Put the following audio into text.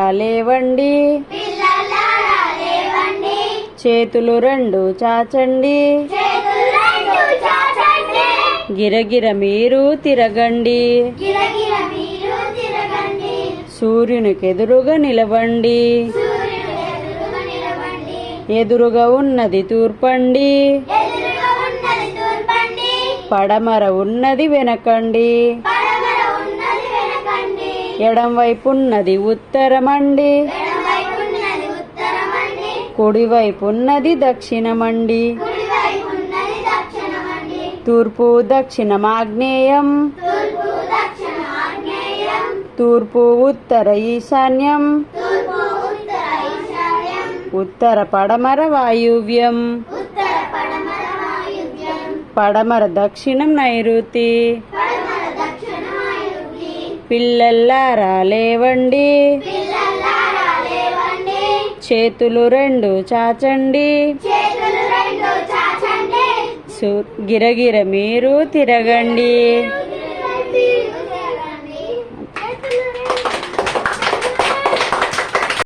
లేవండి. చేతులు రెండు చాచండి. గిరగిర మీరు తిరగండి. సూర్యునికి సూర్యునికెదురుగా నిలవండి ఎదురుగా నిలవండి. ఎదురుగా ఉన్నది తూర్పండి. పడమర ఉన్నది వెనకండి. వెనకండి ఎడం వైపు ఉన్నది ఉత్తరమండి. ఎడమవైపు ఉన్నది ఉత్తరమండి. కుడివైపు ఉన్నది దక్షిణమండి. తూర్పు దక్షిణం ఆగ్నేయం తూర్పు ఉత్తర ఈశాన్యం. ఉత్తర పడమర వాయువ్యం. పడమర దక్షిణం నైరుతి. పిల్లల్లారా లేవండి. చేతులు రెండు చాచండి. గిరగిర మీరు తిరగండి.